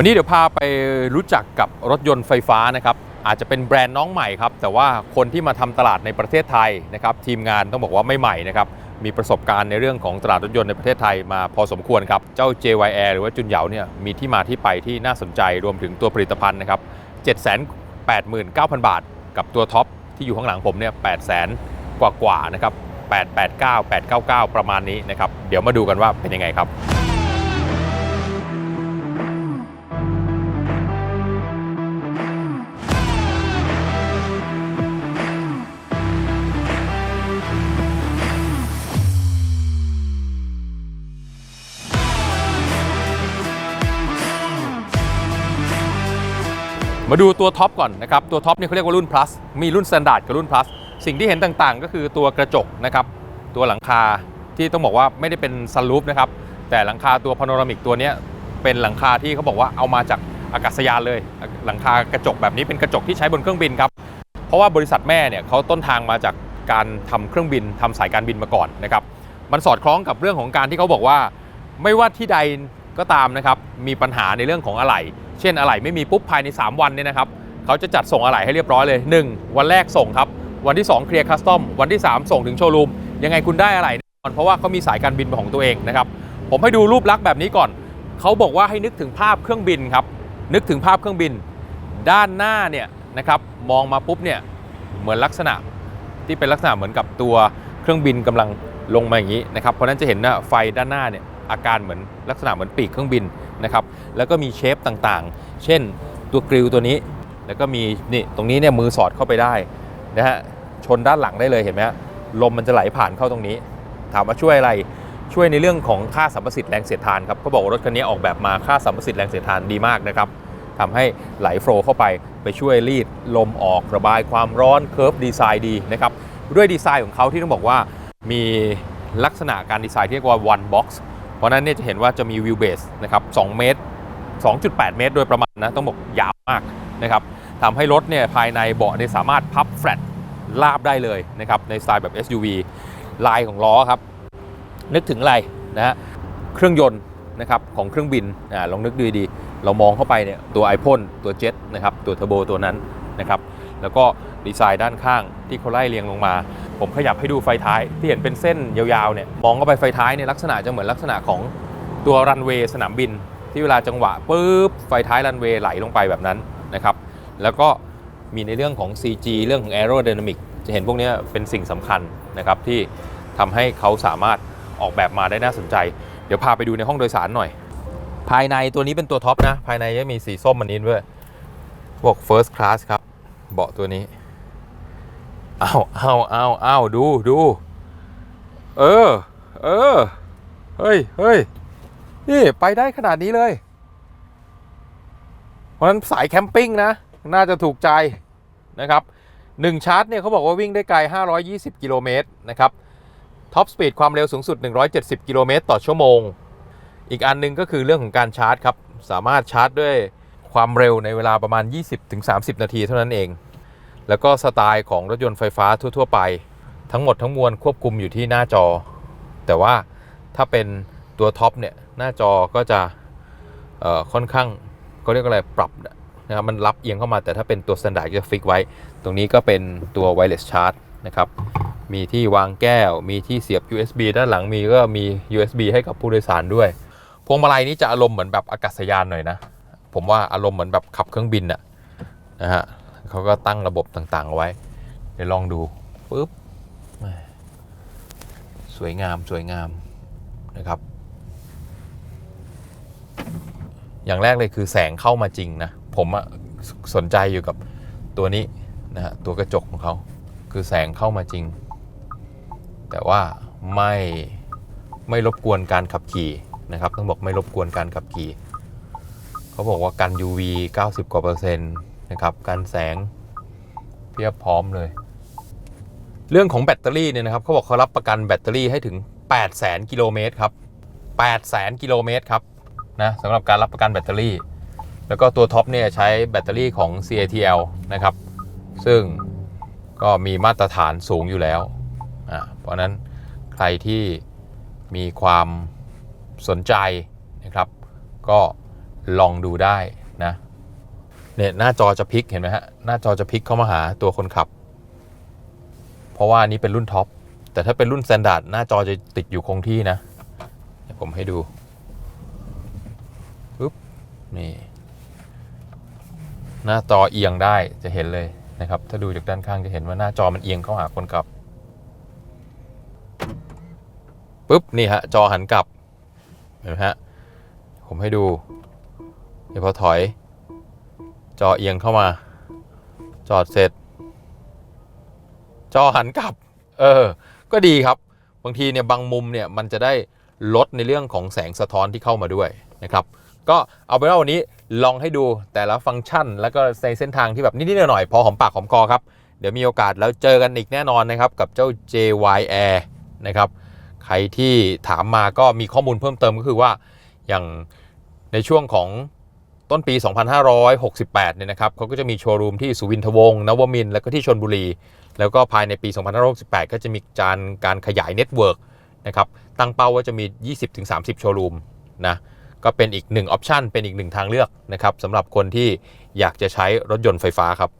วันนี้เดี๋ยวพาไปรู้จักกับรถยนต์ไฟฟ้านะครับ อาจจะเป็นแบรนด์น้องใหม่ครับ แต่ว่าคนที่มาทำตลาดในประเทศไทยนะครับ ทีมงานต้องบอกว่าไม่ใหม่นะครับ มีประสบการณ์ในเรื่องของตลาดรถยนต์ในประเทศไทยมาพอสมควรครับ เจ้า JYR หรือว่าจุนเหยาเนี่ยมีที่มาที่ไปที่น่าสนใจรวมถึงตัวผลิตภัณฑ์นะครับ 789,000 บาท กับตัวท็อปที่อยู่ข้างหลังผมเนี่ย800,000 กว่ากว่าๆนะครับ889 899 ประมาณนี้นะครับ เดี๋ยวมาดูกันว่าเป็นยังไงครับ มาดูตัวท็อปก่อนนะครับ ตัวท็อปเนี่ยเขาเรียกว่ารุ่น plus มีรุ่น standard กับรุ่น plus สิ่งที่เห็นต่างๆ ก็คือตัวกระจกนะครับ ตัวหลังคาที่ต้องบอกว่าไม่ได้เป็นซันรูฟนะครับ แต่หลังคาตัวพาโนรามิกตัวนี้เป็นหลังคาที่เขาบอกว่าเอามาจากอากาศยานเลย หลังคากระจกแบบนี้เป็นกระจกที่ใช้บนเครื่องบินครับ เพราะว่าบริษัทแม่เนี่ยเขาต้นทางมาจากการทำเครื่องบินทำสายการบินมาก่อนนะครับ มันสอดคล้องกับเรื่องของการที่เขาบอกว่า ไม่ว่าที่ใดก็ตามนะครับมีปัญหาในเรื่องของอะไหล่ เช่นอะไหล่ไม่มีปุ๊บภายใน 3 วันเนี่ยนะครับเขาจะจัดส่งอะไหล่ให้เรียบร้อยเลย 1 วันแรกส่งครับ วันที่ 2 เคลียร์คัสตอมวันที่ 3 ส่งถึงโชว์รูม ยังไงคุณได้อะไหล่แน่นอนเพราะว่าเขามีสายการบินของตัวเองนะครับผมให้ดูรูปลักษณ์แบบนี้ก่อนเขาบอกว่าให้นึกถึงภาพเครื่องบินครับนึกถึงภาพเครื่องบิน ด้านหน้าเนี่ยนะครับมองมาปุ๊บเนี่ยเหมือนลักษณะที่เป็นลักษณะเหมือนกับตัวเครื่องบินกำลังลงมาอย่างนี้นะครับเพราะนั้นจะเห็นว่าไฟด้านหน้าเนี่ย อาการเหมือนลักษณะเหมือนปีกเครื่องบินนะครับแล้วก็มีเชฟต่างๆ เช่นตัวกริลตัวนี้ แล้วก็มีนี่ตรงนี้เนี่ยมือสอดเข้าไปได้นะฮะชนด้านหลังได้เลยเห็นไหมฮะลมมันจะไหลผ่านเข้าตรงนี้ ถามว่าช่วยอะไรช่วยในเรื่องของค่าสัมประสิทธิ์แรงเสียดทานครับเขาบอกว่ารถคันนี้ออกแบบมาค่าสัมประสิทธิ์แรงเสียดทานดีมากนะครับทำให้ไหลโฟล์เข้าไปไปช่วยรีดลมออกระบายความร้อนเคิร์ฟดีไซน์ดีนะครับด้วยดีไซน์ของเขาที่ต้องบอกว่ามีลักษณะการดีไซน์ที่เรียกว่า one box เพราะนั้นเนี่ยจะเห็นว่าจะมีวิวเบสนะครับ2เมตร 2.8 เมตร โดยประมาณนะต้องบอกยาวมากนะครับทำให้รถเนี่ยภายในเบาะเนี่ยสามารถพับแฟลตลาบได้เลยนะครับในสไตล์แบบ SUV ลายของล้อครับ นึกถึงอะไรนะฮะเครื่องยนต์นะครับของเครื่องบินอ่าลองนึกดูดีเรามองเข้าไปเนี่ยตัวไอพ่นตัวเจ็ตนะครับตัวเทอร์โบตัวนั้นนะครับแล้วก็ดีไซน์ด้านข้างที่เขาไล่เรียงลงมา ผมขยับให้ดูไฟท้ายที่เห็นเป็นเส้นยาวๆเนี่ยมองเข้าไปไฟท้ายเนี่ยลักษณะจะเหมือนลักษณะของตัวรันเวย์สนามบิน ที่เวลาจังหวะปุ๊บไฟท้ายรันเวย์ไหลลงไปแบบนั้นนะครับแล้วก็มีในเรื่องของ CG เรื่องของ Aerodynamic จะเห็นพวกนี้เป็นสิ่งสำคัญนะครับที่ทำให้เขาสามารถออกแบบมาได้น่าสนใจ เดี๋ยวพาไปดูในห้องโดยสารหน่อย ภายในตัวนี้เป็นตัวท็อปนะ ภายในจะมีสีส้มมันนี้ด้วยบอก first class ครับ เบาะตัวนี้ เอาเอาเอาเอาดูดู เออ เออ เฮ้ยเฮ้ยนี่ ไปได้ขนาดนี้เลย เพราะฉะนั้นสายแคมปิ้งนะ น่าจะถูกใจนะครับหนึ่งชาร์จเนี่ยเขาบอกว่าวิ่งได้ไกล 520 กิโลเมตรนะครับ ท็อปสปีดความเร็วสูงสุด 170 กิโลเมตรต่อชั่วโมง อีกอันหนึงก็คือเรื่องของการชาร์จครับ สามารถชาร์จด้วยความเร็วในเวลาประมาณ 20-30 นาทีเท่านั้นเอง แล้วก็สไตล์ของรถยนต์ไฟฟ้าทั่ว ๆ ไป ทั้งหมดทั้งมวลควบคุมอยู่ที่หน้าจอ แต่ว่าถ้าเป็นตัวท็อปเนี่ยหน้าจอก็จะค่อนข้างเขาเรียกอะไรปรับนะครับมันรับเอียงเข้ามาแต่ถ้าเป็นตัว standard ก็จะฟิกไว้ ตรงนี้ก็เป็นตัว wireless charge นะครับมีที่วางแก้ว มีที่เสียบ USB ด้านหลังมีก็มี USB ให้กับผู้โดยสารด้วย พวงมาลัยนี้จะอารมณ์เหมือนแบบอากาศยานหน่อยนะ ผมว่าอารมณ์เหมือนแบบขับเครื่องบินอะนะฮะ เขาก็ตั้งระบบต่างๆเอาไว้ เดี๋ยวลองดูปุ๊บสวยงามสวยงามนะครับ อย่างแรกเลยคือแสงเข้ามาจริงนะ ผมสสนใจอยู่กับตัวนี้นะฮะตัวกระจกของเขาคือแสงเข้ามาจริง แต่ว่าไม่ไม่รบกวนการขับขี่นะครับ ต้องบอกไม่รบกวนการขับขี่ เขาบอกว่ากัน UV 90 กว่าเปอร์เซ็นต์ นะครับกันแสงเพียบพร้อมเลย เรื่องของแบตเตอรี่เนี่ยนะครับเขาบอกเขารับประกันแบตเตอรี่ให้ถึง 8 0 0 0 0 0กิโลเมตรครับ8 0 0 0 0 0 กิโลเมตรครับนะสำหรับการรับประกันแบตเตอรี่ แล้วก็ตัวท็อปเนี่ยใช้แบตเตอรี่ของ CATL นะครับ ซึ่งก็มีมาตรฐานสูงอยู่แล้วอ่าเพราะนั้นใครที่มีความสนใจนะครับ ก็ลองดูได้นะ เนี่ยหน้าจอจะพลิกเห็นไหมฮะหน้าจอจะพลิกเข้ามาหาตัวคนขับ เพราะว่านี้เป็นรุ่นท็อปแต่ถ้าเป็นรุ่นสแตนดาร์ดหน้าจอจะติดอยู่คงที่นะเดี๋ยวผมให้ดูปุ๊บนี่หน้าจอเอียงได้จะเห็นเลยนะครับ ถ้าดูจากด้านข้างจะเห็นว่าหน้าจอมันเอียงเข้าหาคนขับปุ๊บนี่ฮะจอหันกลับเห็นไหมฮะผมให้ดูเดี๋ยวพอถอย จอเอียงเข้ามา จอดเสร็จ จอหันกลับ เออ ก็ดีครับ บางทีเนี่ยบางมุมเนี่ยมันจะได้ลดในเรื่องของแสงสะท้อนที่เข้ามาด้วยนะครับ ก็เอาเป็นว่าวันนี้ลองให้ดูแต่ละฟังก์ชัน แล้วก็ในเส้นทางที่แบบนิดๆหน่อยๆพอหอมปากหอมคอครับ เดี๋ยวมีโอกาสแล้วเจอกันอีกแน่นอนนะครับ กับเจ้า JY Air นะครับ ใครที่ถามมาก็มีข้อมูลเพิ่มเติมก็คือว่าอย่างในช่วงของ ต้นปี 2568 เนี่ยนะครับเขาก็จะมีโชว์รูมที่สุวินทวงศ์นวมิน แล้วก็ที่ชนบุรี แล้วก็ภายในปี 2568 ก็จะมีการการขยายเน็ตเวิร์กนะครับ ตั้งเป้าว่าจะมี 20-30 โชว์รูมนะ ก็เป็นอีกหนึ่งออปชันเป็นอีกหนึ่งทางเลือกนะครับสำหรับคนที่อยากจะใช้รถยนต์ไฟฟ้าครับ